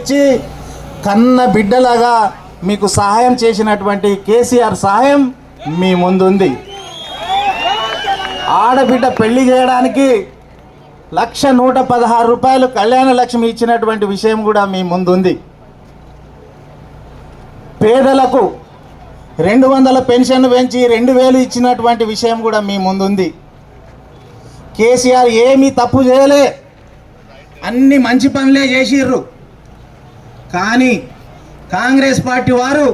ఇచ్చి కన్న బిడ్డలాగా మీకు సహాయం చేసినటువంటి కేసీఆర్ సహాయం మీ ముందుంది. ఆడబిడ్డ పెళ్ళి చేయడానికి లక్ష నూట పదహారు రూపాయలు కళ్యాణ లక్ష్మి ఇచ్చినటువంటి విషయం కూడా మీ ముందుంది. పేదలకు రెండు వందల పెన్షన్ పెంచి రెండు వేలు ఇచ్చినటువంటి విషయం కూడా మీ ముందుంది. కేసీఆర్ ఏమీ తప్పు చేయలే. అన్ని మంచి పనులే చేసిర్రు. కానీ కాంగ్రెస్ పార్టీ వారు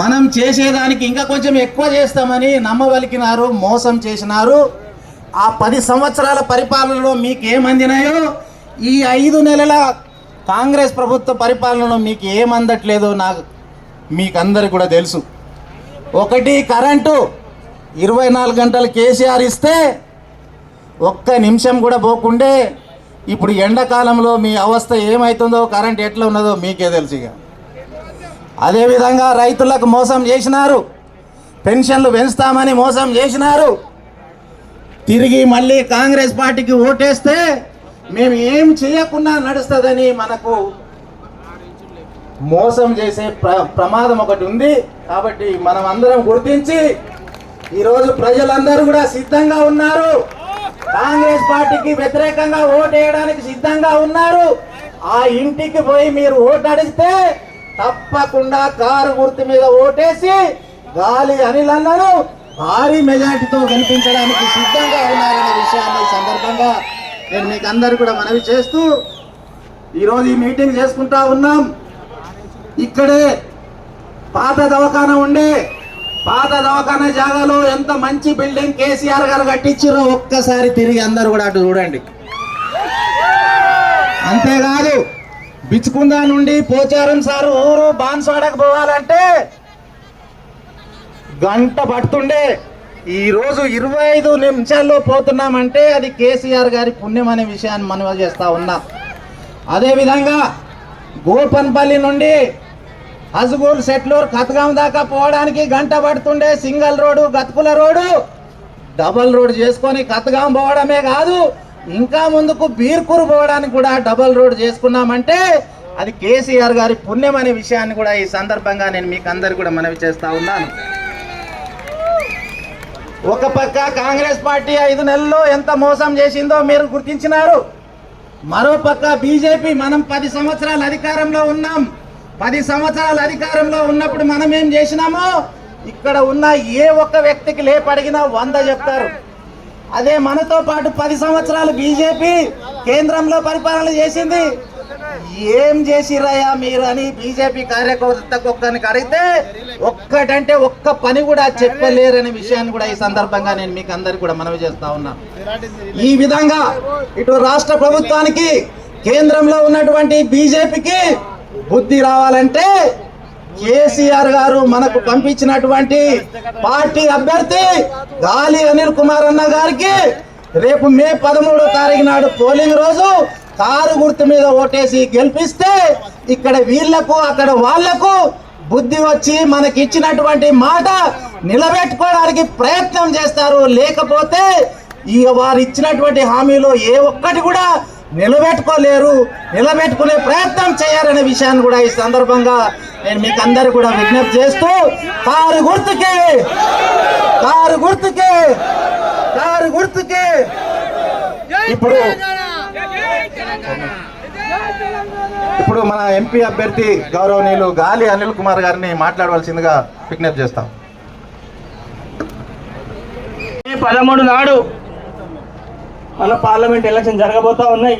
మనం చేసేదానికి ఇంకా కొంచెం ఎక్కువ చేస్తామని నమ్మవలికినారు మోసం చేసినారు. ఆ పది సంవత్సరాల పరిపాలనలో మీకు ఏమందినాయో ఈ ఐదు నెలల కాంగ్రెస్ ప్రభుత్వ పరిపాలనలో మీకు ఏమందట్లేదో నాకు మీకు అందరికి కూడా తెలుసు. ఒకటి కరెంటు ఇరవై నాలుగు గంటలు కేసీఆర్ ఇస్తే ఒక్క నిమిషం కూడా పోకుండే ఇప్పుడు ఎండాకాలంలో మీ అవస్థ ఏమవుతుందో కరెంట్ ఎట్లా ఉన్నదో మీకే తెలుసు ఇక. అదేవిధంగా రైతులకు మోసం చేసినారు. పెన్షన్లు పెంచుతామని మోసం చేసినారు. తిరిగి మళ్ళీ కాంగ్రెస్ పార్టీకి ఓటేస్తే మేము ఏం చేయకుండా నడుస్తుందని మనకు మోసం చేసే ప్ర ప్రమాదం ఒకటి ఉంది. కాబట్టి మనం అందరం గుర్తించి ఈరోజు ప్రజలందరూ కూడా సిద్ధంగా ఉన్నారు. కాంగ్రెస్ పార్టీకి వ్యతిరేకంగా ఓటు వేయడానికి సిద్ధంగా ఉన్నారు. ఆ ఇంటికి పోయి మీరు ఓటు అడిగితే తప్పకుండా కారు గుర్తు మీద ఓటేసి గాలి అనిల్ అన్నను భారీ మెజార్టీతో గెలిపించడానికి సిద్ధంగా ఉన్నారనే విషయాన్ని సందర్భంగా నేను మీకు అందరు కూడా మనవి చేస్తూ ఈరోజు ఈ మీటింగ్ చేసుకుంటా ఉన్నాం. ఇక్కడే పాత దవాఖాన ఉండే పాత దవాఖాన జాగాలో ఎంత మంచి బిల్డింగ్ కేసీఆర్ గారు కట్టించారో ఒక్కసారి తిరిగి అందరూ కూడా అటు చూడండి. అంతేకాదు బిచ్చుకుందా నుండి పోచారం సారు ఊరు బాన్స్వాడకు పోవాలంటే గంట పడుతుండే. ఈ రోజు ఇరవై ఐదు నిమిషాల్లో పోతున్నామంటే అది కేసీఆర్ గారి పుణ్యం అనే విషయాన్ని మనవి చేస్తా ఉన్నా. అదేవిధంగా గోపన్పల్లి నుండి హజ్గూల్ సెట్లూర్ కతగాం దాకా పోవడానికి గంట పడుతుండే సింగల్ రోడ్డు గతుకుల రోడ్డు. డబల్ రోడ్ చేసుకొని కతగాం పోవడమే కాదు ఇంకా ముందుకు బీర్కూరు పోవడానికి కూడా డబల్ రోడ్ చేసుకున్నామంటే అది కేసీఆర్ గారి పుణ్యం అనే విషయాన్ని కూడా ఈ సందర్భంగా నేను మీకు అందరు కూడా మనవి చేస్తా ఉన్నాను. ఒక పక్క కాంగ్రెస్ పార్టీ ఐదు నెలల్లో ఎంత మోసం చేసిందో మీరు గుర్తించినారు. మరో పక్క బీజేపీ మనం పది సంవత్సరాలు అధికారంలో ఉన్నాం. పది సంవత్సరాలు అధికారంలో ఉన్నప్పుడు మనం ఏం చేసినామో? ఇక్కడ ఉన్న ఏ ఒక్క వ్యక్తికి లేపడిగినా వంద చెప్తారు. అదే మనతో పాటు పది సంవత్సరాలు బీజేపీ కేంద్రంలో పరిపాలన చేసింది. ఏం చేసిరయ్యా మీరు అని బీజేపీ కార్యకర్తకు ఒక్కరికి అడిగితే ఒక్కటంటే ఒక్క పని కూడా చెప్పలేరనే విషయాన్ని కూడా ఈ సందర్భంగా నేను మీకు అందరికి కూడా మనవి చేస్తా ఉన్నా. ఈ విధంగా ఇటు రాష్ట్ర ప్రభుత్వానికి కేంద్రంలో ఉన్నటువంటి బీజేపీకి బుద్ధి రావాలంటే కేసీఆర్ గారు మనకు పంపించినటువంటి పార్టీ అభ్యర్థి గాలి అనిల్ కుమార్ అన్న గారికి రేపు మే పదమూడో తారీఖు నాడు పోలింగ్ రోజు కారు గుర్తు మీద ఓటేసి గెలిపిస్తే ఇక్కడ వీళ్ళకు అక్కడ వాళ్ళకు బుద్ధి వచ్చి మనకి ఇచ్చినటువంటి మాట నిలబెట్టుకోవడానికి ప్రయత్నం చేస్తారు. లేకపోతే ఈ వారు ఇచ్చినటువంటి హామీలో ఏ ఒక్కటి కూడా నిలబెట్టుకోలేరు నిలబెట్టుకునే ప్రయత్నం చేయాలనే విషయాన్ని కూడా ఈ సందర్భంగా నేను మీకు అందరు కూడా విజ్ఞప్తి చేస్తూ కారు గుర్తుకే కారు గుర్తుకే కారు గుర్తుకే. ఇప్పుడు ఇప్పుడు మన ఎంపీ అభ్యర్థి గౌరవనీయులు గాలి అనిల్ కుమార్ గారిని మాట్లాడవలసిందిగా విజ్ఞప్తి చేస్తాం. పదమూడు నాడు మన పార్లమెంట్ ఎలక్షన్ జరగబోతా ఉన్నాయి.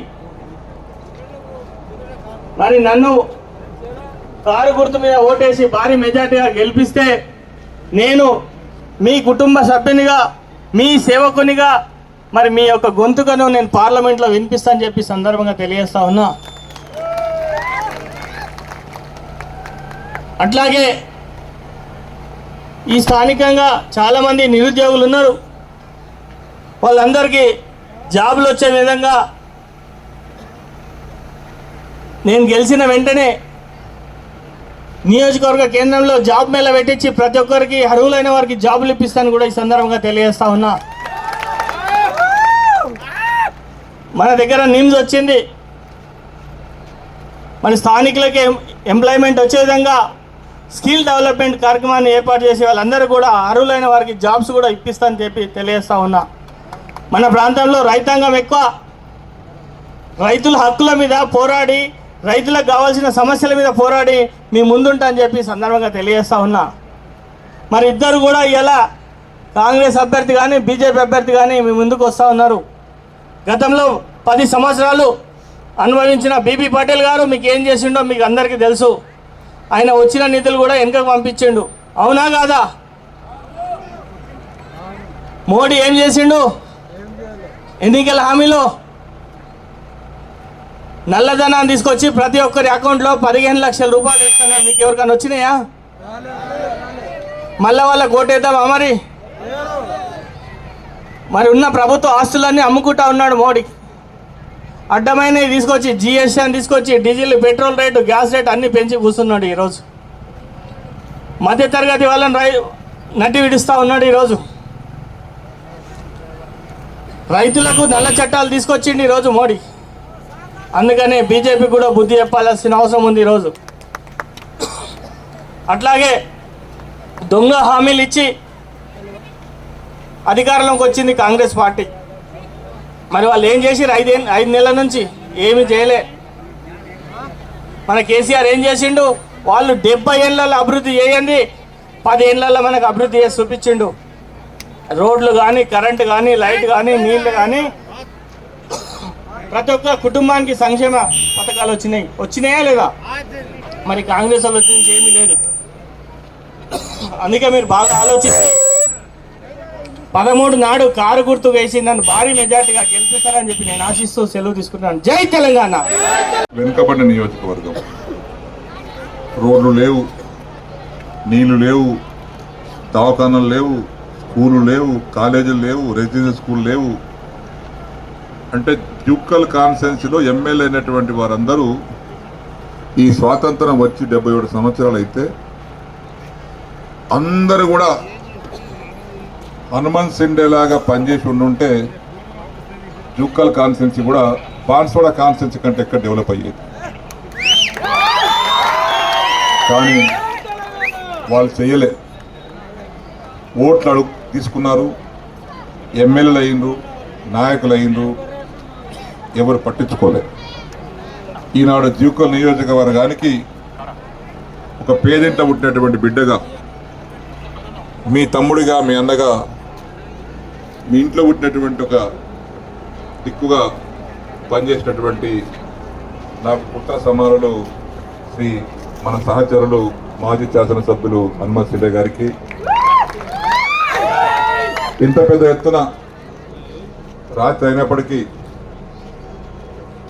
మరి నన్ను కారు గుర్తు మీద ఓటేసి భారీ మెజార్టీగా గెలిపిస్తే నేను మీ కుటుంబ సభ్యునిగా మీ సేవకునిగా మరి మీ యొక్క గొంతుకను నేను పార్లమెంట్లో వినిపిస్తానని చెప్పి సందర్భంగా తెలియజేస్తా ఉన్నా. అట్లాగే ఈ స్థానికంగా చాలామంది నిరుద్యోగులు ఉన్నారు. వాళ్ళందరికీ జాబులు వచ్చే విధంగా నేను గెలిచిన వెంటనే నియోజకవర్గ కేంద్రంలో జాబ్ మేళ పెట్టించి ప్రతి ఒక్కరికి అర్హులైన వారికి జాబులు ఇప్పిస్తాను కూడా ఈ సందర్భంగా తెలియజేస్తా ఉన్నా. మన దగ్గర నిమ్స్ వచ్చింది. మన స్థానికులకి ఎంప్లాయ్మెంట్ వచ్చే విధంగా స్కిల్ డెవలప్మెంట్ కార్యక్రమాన్ని ఏర్పాటు చేసే వాళ్ళందరూ కూడా అర్హులైన వారికి జాబ్స్ కూడా ఇప్పిస్తానని చెప్పి తెలియజేస్తా ఉన్నా. మన ప్రాంతంలో రైతాంగం ఎక్కువ. రైతుల హక్కుల మీద పోరాడి రైతులకు కావాల్సిన సమస్యల మీద పోరాడి మీ ముందుంటా అని చెప్పి సందర్భంగా తెలియజేస్తా ఉన్నా. మరి ఇద్దరు కూడా ఇలా కాంగ్రెస్ అభ్యర్థి కానీ బీజేపీ అభ్యర్థి కానీ మీ ముందుకు వస్తూ ఉన్నారు. గతంలో పది సంవత్సరాలు అనుభవించిన బీబీ పటేల్ గారు మీకు ఏం చేసిండో మీకు అందరికీ తెలుసు. ఆయన వచ్చిన నిధులు కూడా వెనుకకు పంపించిండు. అవునా కాదా? మోడీ ఏం చేసిండు? ఎన్నికల హామీలో నల్లధనాన్ని తీసుకొచ్చి ప్రతి ఒక్కరి అకౌంట్లో పదిహేను లక్షల రూపాయలు ఇస్తున్నారు మీకు ఎవరికైనా వచ్చినాయా? మళ్ళా వాళ్ళ కోటేద్దామా మరి? మరి ఉన్న ప్రభుత్వ ఆస్తులన్నీ అమ్ముకుంటా ఉన్నాడు మోడీ. అడ్డమైనవి తీసుకొచ్చి జిఎస్టీ అని తీసుకొచ్చి diesel petrol rate gas rate అన్ని పెంచి కూర్చున్నాడు ఈరోజు. మధ్యతరగతి వాళ్ళని రై నటి విడుస్తూ ఉన్నాడు ఈరోజు. రైతులకు నల్ల చట్టాలు తీసుకొచ్చిండు ఈరోజు మోడీ. అందుకనే బీజేపీ కూడా బుద్ధి చెప్పాల్సిన అవసరం ఉంది ఈరోజు. అట్లాగే దొంగ హామీలు ఇచ్చి అధికారంలోకి వచ్చింది కాంగ్రెస్ పార్టీ. మరి వాళ్ళు ఏం చేసిరు ఐదే ఐదు నెలల నుంచి ఏమి చేయలే. మన కేసీఆర్ ఏం చేసిండు? వాళ్ళు డెబ్బై ఏళ్ళలో అభివృద్ధి చేయండి పది ఏళ్ళల్లో మనకు అభివృద్ధి చేసి చూపించిండు. రోడ్లు కానీ కరెంటు కానీ లైట్ కానీ నీళ్ళు కానీ ప్రతి ఒక్క కుటుంబానికి సంక్షేమ పథకాలు వచ్చినాయి. వచ్చినాయా లేదా? మరి కాంగ్రెస్ వాళ్ళు వచ్చింది ఏమీ లేదు. అందుకే మీరు బాగా ఆలోచిస్తే పదమూడు నాడు కారు గుర్తు వేసి నన్ను భారీ మెజార్టీగా గెలిపిస్తారని చెప్పి నేను ఆశిస్తూ సెలవు తీసుకుంటున్నాను. జై తెలంగాణ! వెనుకబడిన నియోజకవర్గం. రోడ్లు లేవు నీళ్ళు లేవు దవాఖానాలు లేవు స్కూలు లేవు కాలేజీలు లేవు రెసిడెన్షియల్ స్కూల్ లేవు. అంటే జుక్కల్ కాన్స్టెన్సీలో ఎమ్మెల్యే అయినటువంటి వారందరూ ఈ స్వాతంత్రం వచ్చి డెబ్బై ఏడు సంవత్సరాలు అయితే అందరూ కూడా హనుమంత్ సిండేలాగా పనిచేసి ఉండుంటే జుక్కల్ కాన్స్టెన్సీ కూడా పాన్సోడ కాన్స్టెన్సీ కంటే ఎక్కడ డెవలప్ అయ్యేది? కానీ వాళ్ళు చేయలే. ఓట్లు అడుగు తీసుకున్నారు. ఎమ్మెల్యేలు అయ్యిండ్రు నాయకులు అయ్యిండ్రు ఎవరు పట్టించుకోలే ఈనాడు జీవకల్ నియోజకవర్గానికి ఒక పేదింట పుట్టినటువంటి బిడ్డగా మీ తమ్ముడిగా మీ అన్నగా మీ ఇంట్లో పుట్టినటువంటి ఒక దిక్కుగా పనిచేసినటువంటి నా పుట్ట సమానులు శ్రీ మన సహచరులు మాజీ శాసనసభ్యులు హనుమత్ సిద్ధ గారికి ఇంత పెద్ద ఎత్తున రాత్రి అయినప్పటికీ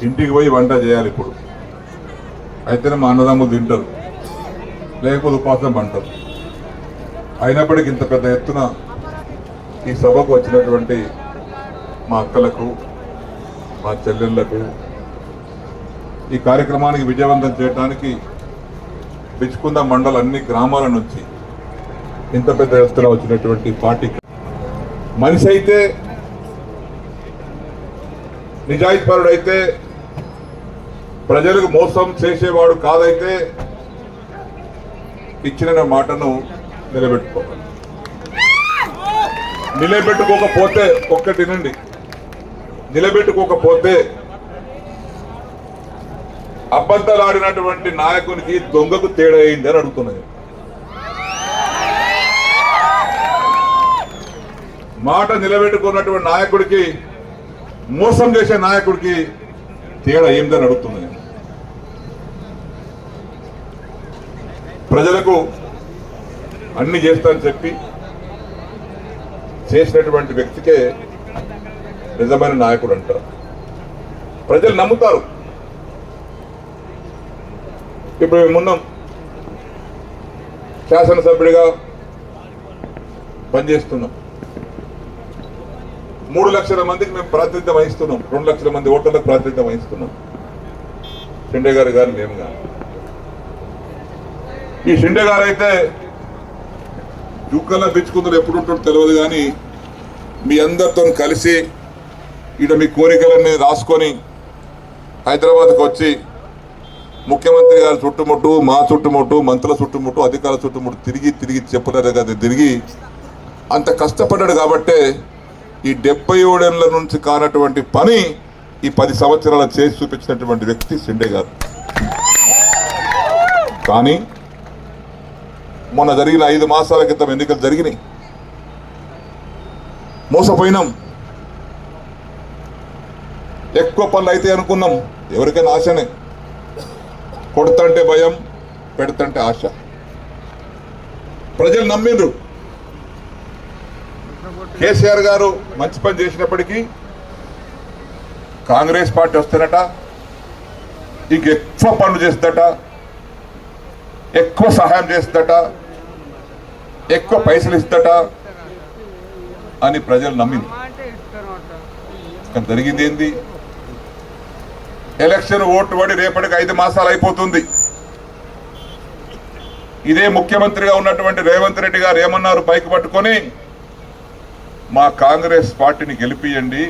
ఇంటికి పోయి వంట చేయాలి ఇప్పుడు. అయితేనే మా అన్నదమ్ములు తింటారు. లేకపోతే ఉపాసం పంటారు. అయినప్పటికీ ఇంత పెద్ద ఎత్తున ఈ సభకు వచ్చినటువంటి మా అక్కలకు మా చెల్లెళ్ళకు ఈ కార్యక్రమానికి విజయవంతం చేయడానికి బిచ్చుకుంద మండల అన్ని గ్రామాల నుంచి ఇంత పెద్ద ఎత్తున వచ్చినటువంటి పార్టీ మనిషి అయితే నిజాయితీపరుడైతే ప్రజలకు మోసం చేసేవాడు కాదైతే ఇచ్చిన మాటను నిలబెట్టుకోవాలి. నిలబెట్టుకోకపోతే ఒక్కటి వినండి. నిలబెట్టుకోకపోతే అబద్ధాలాడినటువంటి నాయకునికి దొంగకు తేడా అయింది అని అడుగుతున్నాయి మాట నిలబెట్టుకున్నటువంటి నాయకుడికి మోసం చేసే నాయకుడికి తేడా ఏందని అడుగుతుంది ప్రజలకు అన్ని చేస్తానని చెప్పి చేసినటువంటి వ్యక్తికే నిజమైన నాయకుడు అంటారు. ప్రజలు నమ్ముతారు. ఇప్పుడు మేమున్నాం శాసనసభ్యుడిగా పనిచేస్తున్నాం. మూడు లక్షల మందికి మేము ప్రాతినిధ్యం వహిస్తున్నాం. రెండు లక్షల మంది ఓటర్లకు ప్రాతినిధ్యం వహిస్తున్నాం. షిండే గారు కానీ మేము కానీ ఈ షిండే గారు అయితే జుక్కల్లా బిచ్చుకుందరు ఎప్పుడు ఉంటుందో తెలియదు కానీ మీ అందరితో కలిసి ఇక్కడ మీ కోరికలన్నీ రాసుకొని హైదరాబాద్కి వచ్చి ముఖ్యమంత్రి గారి చుట్టుముట్టు మా చుట్టుముట్టు మంత్రుల చుట్టుముట్టు అధికారుల చుట్టుముట్టు తిరిగి తిరిగి చెప్పలేదు కదా తిరిగి అంత కష్టపడ్డాడు కాబట్టే ఈ డెబ్బై ఏడేళ్ళ నుంచి కానటువంటి పని ఈ పది సంవత్సరాలు చేసి చూపించినటువంటి వ్యక్తి సిండే గారు. కానీ మొన్న జరిగిన ఐదు మాసాల క్రితం ఎన్నికలు జరిగినాయి. మోసపోయినాం. ఎక్కువ పనులు అయితే అనుకున్నాం. ఎవరికైనా ఆశనే. కొడతంటే భయం పెడతంటే ఆశ. ప్రజలు నమ్మిండ్రు. కేసీఆర్ గారు మంచి పని చేసినప్పటికీ కాంగ్రెస్ పార్టీ వస్తేనట ఇంక ఎక్కువ పనులు చేస్తుందట ఎక్కువ సహాయం చేస్తుందట ఎక్కువ పైసలు ఇస్తుందట అని ప్రజలు నమ్మింది. కానీ జరిగింది ఏంది? ఎలక్షన్ ఓటు పడి రేపటికి ఐదు మాసాలు అయిపోతుంది. ఇదే ముఖ్యమంత్రిగా ఉన్నటువంటి రేవంత్ రెడ్డి గారు ఏమన్నారు? పైకి పట్టుకొని మా కాంగ్రెస్ పార్టీని గెలిపియండి.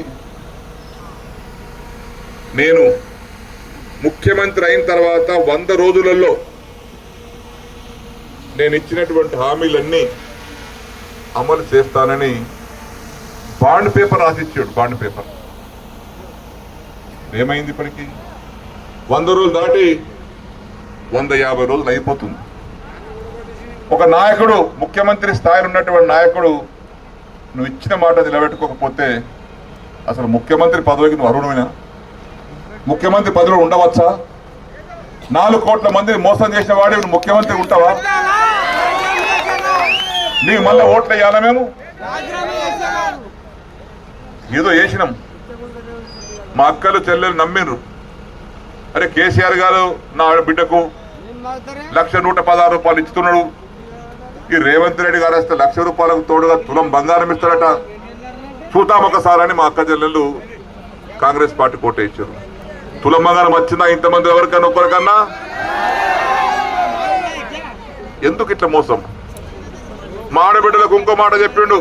నేను ముఖ్యమంత్రి అయిన తర్వాత వంద రోజులలో నేను ఇచ్చినటువంటి హామీలన్నీ అమలు చేస్తానని బాండ్ పేపర్ రాసిచ్చాడు బాండ్ పేపర్. ఏమైంది ఇప్పటికీ? వంద రోజులు దాటి వంద యాభై రోజులు అయిపోతుంది. ఒక నాయకుడు ముఖ్యమంత్రి స్థాయిలో ఉన్నటువంటి నాయకుడు నువ్వు ఇచ్చిన మాట నిలబెట్టుకోకపోతే అసలు ముఖ్యమంత్రి పదవికి నువ్వు అర్హుడమైనా ముఖ్యమంత్రి పదవిలో ఉండవచ్చా? నాలుగు కోట్ల మందిని మోసం చేసిన వాడి నువ్వు ముఖ్యమంత్రి ఉంటావా? నీకు మళ్ళీ ఓట్లు వేయాలా మేము? ఏదో వేసినాం మా అక్కలు చెల్లెలు నమ్మిండ్రు. అరే కేసీఆర్ గారు నా బిడ్డకు లక్ష నూట పదహారు రూపాయలు ఇస్తున్నాడు ఈ రేవంత్ రెడ్డి గారు వస్తే లక్ష రూపాయలకు తోడుగా తులం బంగారం ఇస్తారట. చూద్దాం మా అక్క చెల్లెళ్ళు కాంగ్రెస్ పార్టీ కోట ఇచ్చారు. తులం బంగారం వచ్చిందా ఇంతమంది ఎవరికైనా ఒక్కరికన్నా? ఎందుకు ఇట్లా మోసం? మా ఆడబిడ్డలకు ఇంకో మాట చెప్పిండు.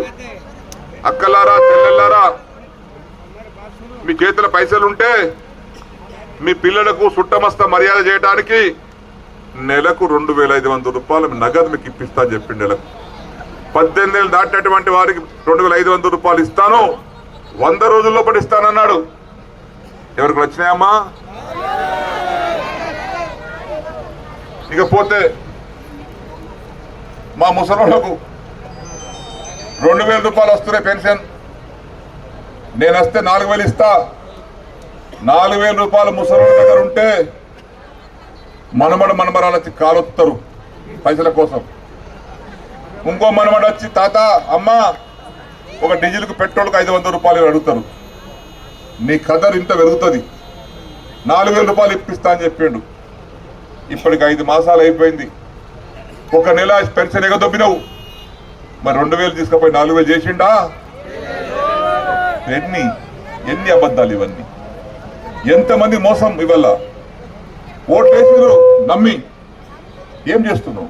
అక్కలారా చెల్లెళ్ళారా మీ చేతిలో పైసలు ఉంటే మీ పిల్లలకు సుట్టమస్త మర్యాద చేయడానికి నెలకు రెండు వేల ఐదు వందల రూపాయలు నగదు మీకు ఇప్పిస్తా అని చెప్పిండు నెలకు. పద్దెనిమిది ఏళ్ళు దాటినటువంటి వారికి రెండు వేల ఐదు వందల రూపాయలు ఇస్తాను. వంద రోజుల్లో పడి ఇస్తానన్నాడు. ఎవరికి వచ్చినాయమ్మా? ఇకపోతే మా ముసలోళ్ళకు రెండు వేల రూపాయలు వస్తున్నాయి పెన్షన్. నేను వస్తే నాలుగు వేలు ఇస్తా. నాలుగు వేల రూపాయలు ముసలి దగ్గర ఉంటే మనమడ మనమరాలు వచ్చి కాలొత్తారు పైసల కోసం. ఇంకో మనమడ వచ్చి తాత అమ్మ ఒక డీజిల్కి పెట్రోల్కి ఐదు వందల రూపాయలు అడుగుతారు. నీ కదర్ ఇంత పెరుగుతుంది. నాలుగు వేల రూపాయలు ఇప్పిస్తా అని చెప్పిండు. ఇప్పటికి ఐదు మాసాలు అయిపోయింది. ఒక నెల పెన్షన్ ఎగదొబ్బినవు. మరి రెండు వేలు తీసుకుపోయి నాలుగు వేలు చేసిండా? ఎన్ని? ఎన్ని అబద్ధాలు ఇవన్నీ? ఎంతమంది మోసం ఇవల్ల ఓట్లు వేసిరు నమ్మి. ఏం చేస్తున్నావు?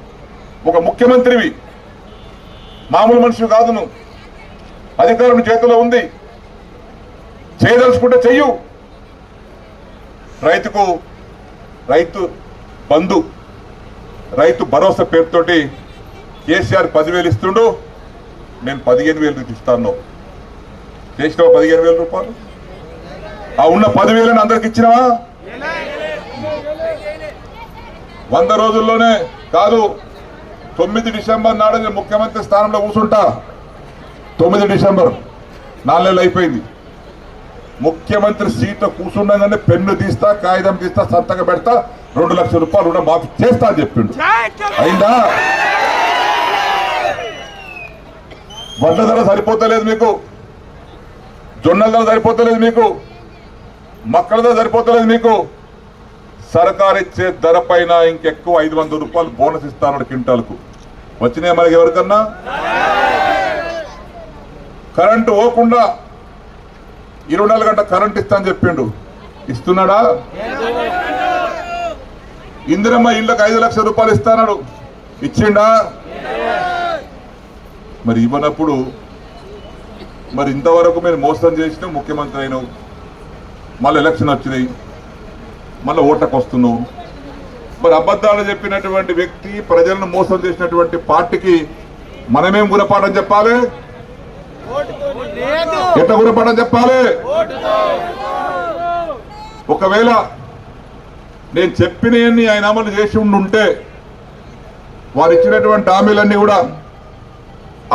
ఒక ముఖ్యమంత్రివి. మామూలు మనిషి కాదు నువ్వు అధికారం చేతిలో ఉంది. చేయదలుచుకుంటే చెయ్యు. రైతుకు రైతు బంధు రైతు భరోసా పేరుతోటి కేసీఆర్ పదివేలు ఇస్తుండు. నేను పదిహేను వేలు ఇస్తాను. చేసినావా పదిహేను వేల రూపాయలు? ఆ ఉన్న పదివేలను అందరికి ఇచ్చినావా? వంద రోజుల్లోనే కాదు తొమ్మిది డిసెంబర్ నాడు నేను ముఖ్యమంత్రి స్థానంలో కూర్చుంటా. తొమ్మిది డిసెంబర్ నాలుగు నెలలు అయిపోయింది. ముఖ్యమంత్రి సీట్లో కూర్చుండగానే పెన్ను తీస్తా కాగితం తీస్తా సంతకం పెడతా రెండు లక్షల రూపాయలు రుణం మాఫీ చేస్తా అని చెప్పిండు. అయిందా? వడ్ల ధర సరిపోతలేదు మీకు. జొన్నల ధర సరిపోతలేదు మీకు. మక్కల ధర సరిపోతలేదు మీకు. సర్కారు ఇచ్చే ధర పైన ఇంకెక్కువ ఐదు వందల రూపాయలు బోనస్ ఇస్తాను క్వింటాల్కు. వచ్చినాయి మనకి ఎవరికన్నా? కరెంటు పోకుండా ఇరవై నాలుగు గంటల కరెంట్ ఇస్తాను చెప్పిండు. ఇస్తున్నాడా? ఇందిరమ్మ ఇళ్ళకి ఐదు లక్షల రూపాయలు ఇస్తానడు. ఇచ్చిండా? మరి ఇవ్వనప్పుడు మరి ఇంతవరకు మీరు మోసం చేసిన ముఖ్యమంత్రి అయినావు. మళ్ళీ ఎలక్షన్ వచ్చినాయి. మళ్ళీ ఓట్లకు వస్తున్నావు మరి అబద్ధాలు చెప్పినటువంటి వ్యక్తి ప్రజలను మోసం చేసినటువంటి పార్టీకి మనమేం గురపాఠం చెప్పాలి? ఎట్లా గురపాఠం చెప్పాలి? ఒకవేళ నేను చెప్పినవన్నీ ఆయన అమలు చేసి ఉండుంటే వారు ఇచ్చినటువంటి హామీలన్నీ కూడా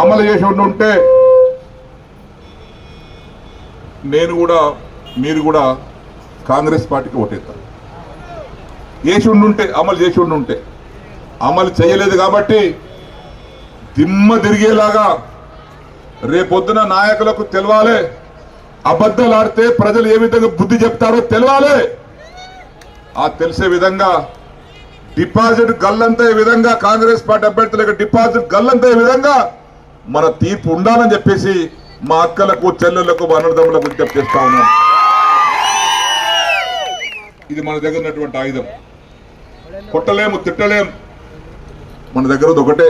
అమలు చేసి ఉండుంటే నేను కూడా మీరు కూడా కాంగ్రెస్ పార్టీకి ఓటేస్తాను చేసి ఉండుంటే అమలు చేసి ఉండుంటే అమలు చేయలేదు కాబట్టి దిమ్మ తిరిగేలాగా రేపొద్దున నాయకులకు తెలవాలి. అబద్ధాలు ఆడితే ప్రజలు ఏ విధంగా బుద్ధి చెప్తారో తెలవాలి. ఆ తెలిసే విధంగా డిపాజిట్ గల్లంతే విధంగా కాంగ్రెస్ పార్టీ అభ్యర్థులకు డిపాజిట్ గల్లంతే విధంగా మన తీర్పు ఉండాలని చెప్పేసి మా అక్కలకు చెల్లెళ్ళకు మా అన్నదమ్ములకు విజ్ఞప్తి చేస్తా ఉన్నాం. ఇది మన దగ్గర ఉన్నటువంటి ఆయుధం. కొట్టలేము తిట్టలేము. మన దగ్గర ఒకటే.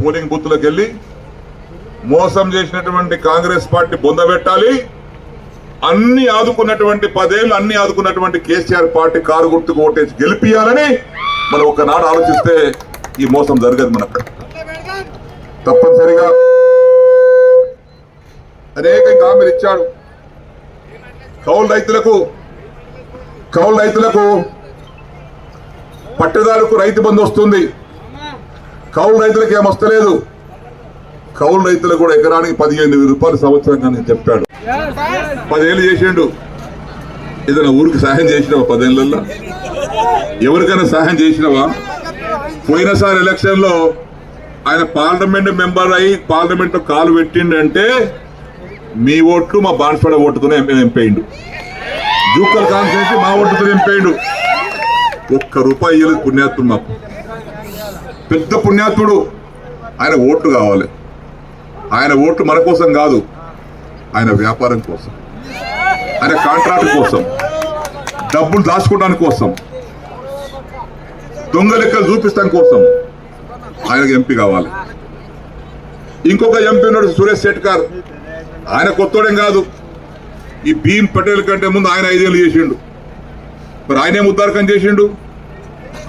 పోలింగ్ బూత్లోకి వెళ్ళి మోసం చేసినటువంటి కాంగ్రెస్ పార్టీ బొందబెట్టాలి అన్ని ఆదుకున్నటువంటి పదేళ్ళు అన్ని ఆదుకున్నటువంటి కేసీఆర్ పార్టీ కారు గుర్తుకు ఓటేసి గెలిపియాలని మనం ఒకనాడు ఆలోచిస్తే ఈ మోసం జరగదు మనకు. తప్పనిసరిగా అనేక హామీలు ఇచ్చాడు. కౌలు రైతులకు కౌలు రైతులకు పట్టుదారుకు రైతు బంధు వస్తుంది. కౌలు రైతులకు ఏం వస్తలేదు. కౌలు రైతులకు కూడా ఎకరానికి పదిహేను వేల రూపాయలు సంవత్సరంగా నేను చెప్పాడు. పదేళ్ళు చేసిండు. ఏదైనా ఊరికి సహాయం చేసినావా పదేళ్ళల్లో? ఎవరికైనా సహాయం చేసినావా? పోయినసారి ఎలక్షన్లో ఆయన పార్లమెంట్ మెంబర్ అయి పార్లమెంట్ కాలు పెట్టిండంటే మీ ఓట్లు మా బాన్స్వాడ ఓటుతోనే ఎంపేయండు జూకల్ కాన్ఫరెన్స్ మా ఓటుతో ఎంపేయండు ఒక్క రూపాయి ఇయ్యలేదు పుణ్యాత్ముడు మాకు. పెద్ద పుణ్యాత్ముడు ఆయన ఓట్లు కావాలి. ఆయన ఓట్లు మన కోసం కాదు ఆయన వ్యాపారం కోసం. ఆయన కాంట్రాక్ట్ కోసం. డబ్బులు దాచుకోవడానికి కోసం. దొంగ లెక్కలు చూపిస్తాం కోసం ఆయనకు ఎంపీ కావాలి. ఇంకొక ఎంపీ ఉన్నాడు సురేష్ శెట్కర్ ఆయన కొత్తోడేం కాదు. ఈ భీమ్ పటేల్ కంటే ముందు ఆయన ఐదేళ్ళు చేసిండు. మరి ఆయనేం ఉద్దారకం చేసిండు?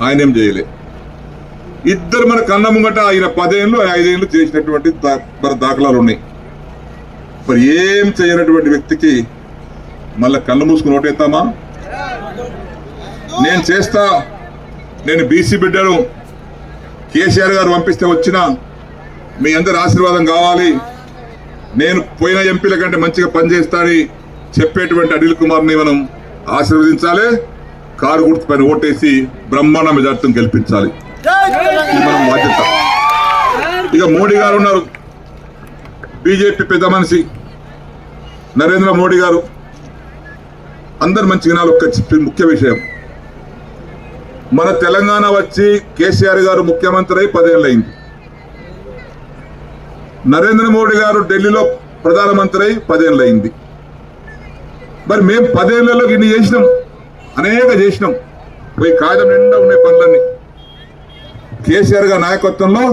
ఆయనేం చేయలే. ఇద్దరు మన కన్న ముంగట ఆయన పదేళ్ళు ఐదేళ్ళు చేసినటువంటి దా- మన దాఖలాలు ఉన్నాయి మరి ఏం చేయనటువంటి వ్యక్తికి మళ్ళా కళ్ళు మూసుకుని ఓటేస్తామా? నేను చేస్తా నేను బీసీ బిడ్డను కేసీఆర్ గారు పంపిస్తే వచ్చిన మీ అందరి ఆశీర్వాదం కావాలి. నేను పోయిన ఎంపీల కంటే మంచిగా పనిచేస్తానని చెప్పేటువంటి అనిల్ కుమార్ని మనం ఆశీర్వదించాలి. కారు గుర్తు పైన ఓటేసి బ్రహ్మాండ మెజార్టీని గెలిపించాలి. మనం బాధ్యత. ఇక మోడీ గారు ఉన్నారు. బీజేపీ పెద్ద మనిషి నరేంద్ర మోడీ గారు. అందరు మంచి వినాలి ఒక్క ముఖ్య విషయం. మన తెలంగాణ వచ్చి కేసీఆర్ గారు ముఖ్యమంత్రి అయి పదేళ్ళయింది. నరేంద్ర మోడీ గారు ఢిల్లీలో ప్రధానమంత్రి అయి పదేళ్ళయింది. మరి మేము పదేళ్ళలో ఇన్ని చేసినాం. అనేక చేసినాం. పోయి కాగితం నిండా ఉన్నాయి పనులన్నీ. కేసీఆర్ గారి నాయకత్వంలో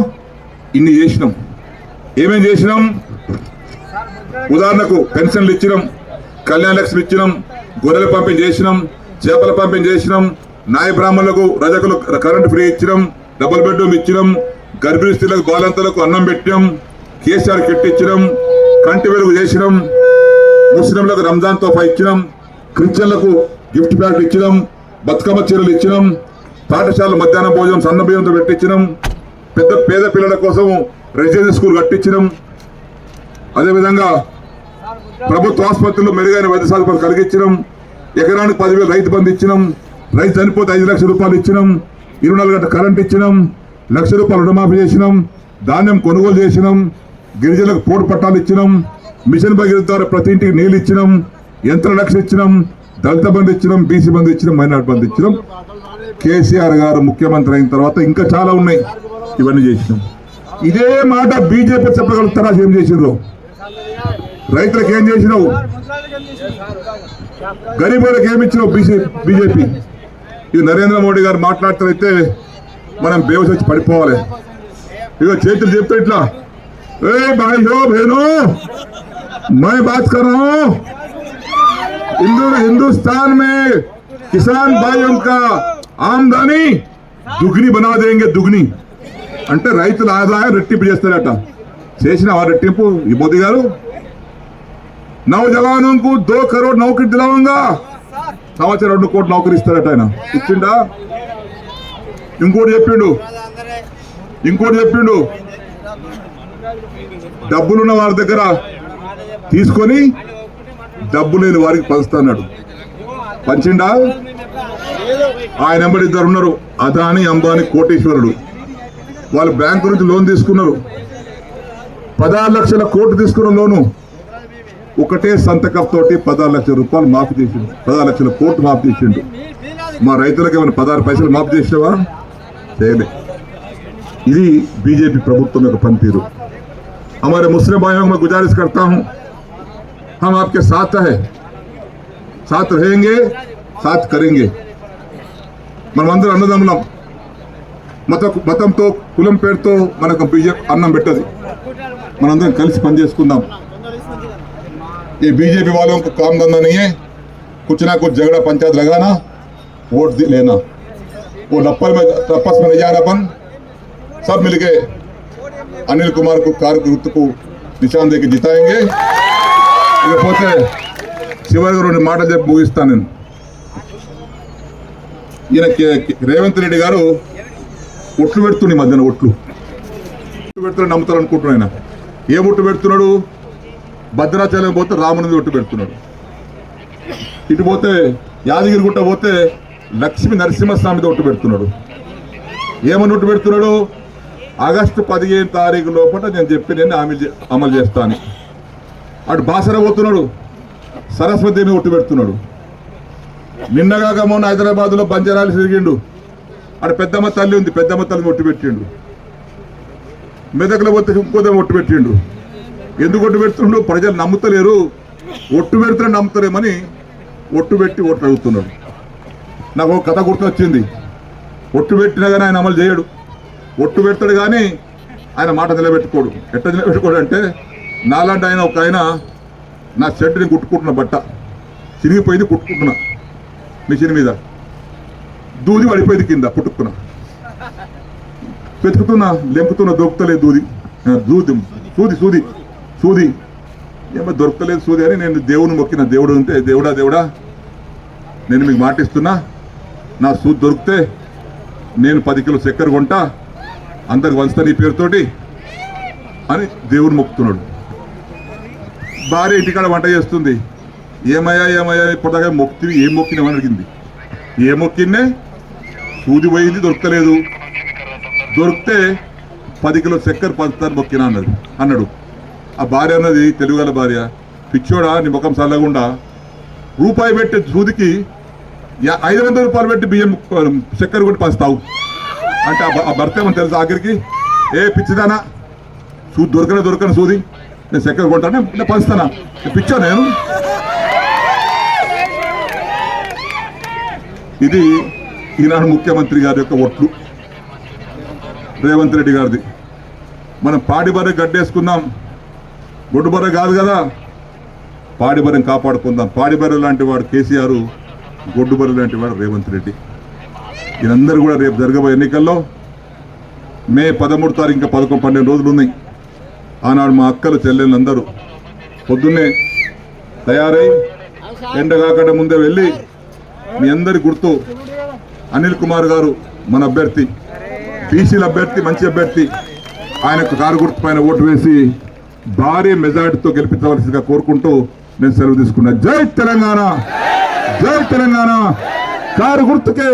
ఇన్ని చేసినాం. ఏమేం చేసినాం? ఉదాహరణకు పెన్షన్లు ఇచ్చినాం కళ్యాణ లక్ష్మి ఇచ్చినాం గొర్రెల పంపిణీ చేసినాం చేపల పంపిణీ చేసినాం నాయ బ్రాహ్మణులకు రజకులు కరెంటు ఫ్రీ ఇచ్చినాం డబుల్ బెడ్రూమ్ ఇచ్చినాం గర్భిణీ స్త్రీలకు బాలంతలకు అన్నం పెట్టినాం కేసీఆర్ కిట్ ఇచ్చినాం కంటి వెలుగు చేసినాం ముస్లింలకు రంజాన్ తోఫా ఇచ్చినాం క్రిస్టియన్లకు గిఫ్ట్ ప్యాకెట్ ఇచ్చినాం బతుకమ్మ చీరలు ఇచ్చినాం పాఠశాల మధ్యాహ్నం భోజనం సన్న బియ్యంతో పెట్టించినాం పెద్ద పేద పిల్లల కోసం రెసిడెన్సీ స్కూల్ కట్టించినాం. అదేవిధంగా ప్రభుత్వ ఆసుపత్రుల్లో మెరుగైన వైద్య సదుపాయాలు కలిగించడం ఎకరానికి పదివేలు రైతు బంధు ఇచ్చినాం. రైతు చనిపోతే ఐదు లక్షల రూపాయలు ఇచ్చినాం. ఇరవై నాలుగు గంటల కరెంట్ ఇచ్చినాం. లక్ష రూపాయలు రుణమాఫీ చేసినాం. ధాన్యం కొనుగోలు చేసినాం. గిరిజనులకు పోటు పట్టాలు ఇచ్చినాం. మిషన్ భగీరథ ద్వారా ప్రతి ఇంటికి నీళ్ళు ఇచ్చినాం. యంత్ర లక్ష ఇచ్చినాం. దళిత బంధు ఇచ్చినాం బీసీ బంధు ఇచ్చినాం మైనార్టీ బంధు ఇచ్చినాం కేసీఆర్ గారు ముఖ్యమంత్రి అయిన తర్వాత ఇంకా చాలా ఉన్నాయి. ఇవన్నీ చేసినాం. ఇదే మాట బీజేపీ చెప్పగలుగుతారా ఏం చేసినారు రైతులకు ఏం చేసినావు? గరీబులకు ఏమి ఇచ్చినావు బీసీ బీజేపీ? ఇది నరేంద్ర మోడీ గారు మాట్లాడుతారైతే మనం బేవస్ వచ్చి పడిపోవాలి. ఇక చేతులు చెప్తే ఇట్లా. ఏ భాయ్ హో మై బాత్ हिंदुस्तान में किसान भाइयों का ఆమ్దాని దుగ్ని బనా దేంగే దుగ్ని అంటే రైతుల ఆదాయం రెట్టింపు చేస్తారట చేసిన ఆ రెట్టింపు ఈ మోదీ గారు నవజవానుకు దో కరోడ్ నౌకరీ దిలవంగా సంవత్సరం రెండు కోట్ల నౌకరీ ఇస్తారట ఆయన ఇచ్చిండా ఇంకోటి చెప్పిండు ఇంకోటి చెప్పిండు డబ్బులున్న వారి దగ్గర తీసుకొని డబ్బు లేని వారికి పంచుతున్నాడు పంచిండా ఆయన ఎంబడి ఇద్దరు ఉన్నారు అదాని అంబాని కోటేశ్వరుడు వాళ్ళు బ్యాంకు నుంచి లోన్ తీసుకున్నారు పదహారు లక్షల కోట్లు తీసుకున్న లోను ఒకటే సంతకం తోటి పదహారు లక్షల రూపాయలు మాఫీ చేసిండు పదహారు లక్షల కోట్లు మాఫీ చేసిండు మా రైతులకు ఏమైనా పదహారు పైసలు మాఫీ చేసావా చేయలే ఇది बीजेपी ప్రభుత్వం యొక్క పనితీరు हमारे मुस्लिम भाइयों को मैं गुजारिश करता हूं हम आपके साथ है साथ रहेंगे साथ करेंगे మనమందరం అన్నదమ్ములం మత మతంతో కులం పేరుతో మనకు బీజేపీ అన్నం పెట్టదు మనందరం కలిసి పనిచేసుకుందాం ये बीजेपी वालों को काम धंधा नहीं है कुछ ना कुछ झगड़ा पंचायत लगाना वोट दे- लेना वो नप्पल में आपस में नहीं जाना अपन सब मिलके अनिल कुमार को कार्यकर्ता को निशान देके जिताएंगे ఇకపోతే చివరిగా రెండు మాటలు చెప్పి ముగిస్తాను నేను. ఈయన కే- రేవంత్ రెడ్డి గారు ఒట్లు పెడుతుంది మధ్యన ఒట్లు. ఒట్లు పెడుతున్నాడు నమ్ముతారు అనుకుంటున్నాడు ఆయన. ఏ ఒట్టు పెడుతున్నాడు? భద్రాచలం పోతే రామునిది ఒట్టు పెడుతున్నాడు. ఇటు పోతే యాదగిరి గుట్ట పోతే లక్ష్మీ నరసింహస్వామిది ఒట్టు పెడుతున్నాడు. ఏమని ఒట్టు పెడుతున్నాడు? ఆగస్టు పదిహేను తారీఖు లోపల నేను చెప్పి నేను అమలు చే- అమలు చేస్తాను. అటు బాసర పోతున్నాడు సరస్వతిని ఒట్టు పెడుతున్నాడు నిన్నగాక మొన్న హైదరాబాద్లో బంజారాలు తిరిగిండు. అటు పెద్దమ్మ తల్లి ఉంది పెద్దమ్మ తల్లిని ఒట్టు పెట్టిండు మెదకులో పోతే ఇంకోదే ఒట్టు పెట్టిండు ఎందుకు ఒట్టు పెడుతుండో ప్రజలు నమ్ముతలేరు ఒట్టు పెడుతున్నా నమ్ముతలేమని ఒట్టు పెట్టి ఒట్టు అడుగుతున్నాడు. నాకు ఒక కథ గుర్తొచ్చింది. ఒట్టు పెట్టినా కానీ ఆయన అమలు చేయడు. ఒట్టు పెడతాడు కానీ ఆయన మాట నిలబెట్టుకోడు. ఎట్ట నిలబెట్టుకోడు అంటే నాలాంటి ఆయన ఒక ఆయన నా షర్ట్ని కుట్టుకుంటున్న బట్ట. చిరిగిపోయింది కుట్టుకుంటున్నా. మిషన్ మీద. దూది పడిపోయింది కింద పుట్టుకున్నా. వెతుకుతున్నా లెంపుతున్నా దొరుకుతలేదు దూది. దూది సూది సూది సూది. ఏమో దొరకలేదు సూది అని నేను దేవుని మొక్కిన దేవుడు ఉంటే దేవుడా దేవుడా నేను మీకు మాటిస్తున్నా నా సూది దొరికితే నేను పది కిలో చక్కెర కొంటా అందరికి వంచుతా నీ పేరుతోటి అని దేవుడు మొక్కుతున్నాడు. భార్య ఇంటికాడ వంట చేస్తుంది. ఏమయ్యా ఏమయ్యా ఇప్పటిదాకా మొక్కి ఏం మొక్కినావు అడిగింది. ఏ మొక్కిన్నే సూది పోయింది దొరకలేదు దొరికితే పది కిలో చక్కెర పంచుతారు మొక్కినా అన్నది అన్నాడు. ఆ భార్య అన్నది తెలుగుగల భార్య పిచ్చోడా నీ ముఖం చల్లకుండా రూపాయి పెట్టే సూదికి యా- ఐదు వందల రూపాయలు పెట్టి బియ్యం చక్కెర కొట్టి పంచుతావు. అంటే ఆ ఆ భర్త ఏమని తెలుసు ఆఖరికి? ఏ పిచ్చిదానా సూది దొరకనే దొరకని సూది. నేను చక్కెర కొంటాను నేను పంచుతానా నేను పిచ్చా నేను? ఇది ఈనాడు ముఖ్యమంత్రి గారి యొక్క ఓట్లు. రేవంత్ రెడ్డి గారిది. మనం పాడిబర్రె గడ్డేసుకుందాం. గొడ్డుబర్రె కాదు కదా? పాడిబర్రెని కాపాడుకుందాం. పాడిబర్రె లాంటి వాడు కేసీఆర్ గొడ్డుబర్రె లాంటి వాడు రేవంత్ రెడ్డి. వీరందరూ కూడా రేపు జరగబోయే ఎన్నికల్లో మే పదమూడు తారీఖు ఇంకా పదకొండు పన్నెండు రోజులు ఉన్నాయి. ఆనాడు మా అక్కలు చెల్లెళ్ళందరూ పొద్దున్నే తయారై ఎండ కాకట ముందే వెళ్ళి మీ అందరి గుర్తు అనిల్ కుమార్ గారు మన అభ్యర్థి బీసీల అభ్యర్థి మంచి అభ్యర్థి. ఆయనకు కారు గుర్తు పైన ఓటు వేసి భారీ మెజార్టీతో గెలిపించవలసిందిగా కోరుకుంటూ నేను సెలవు తీసుకున్నా. జై తెలంగాణ! జై తెలంగాణ! కారు గుర్తుకే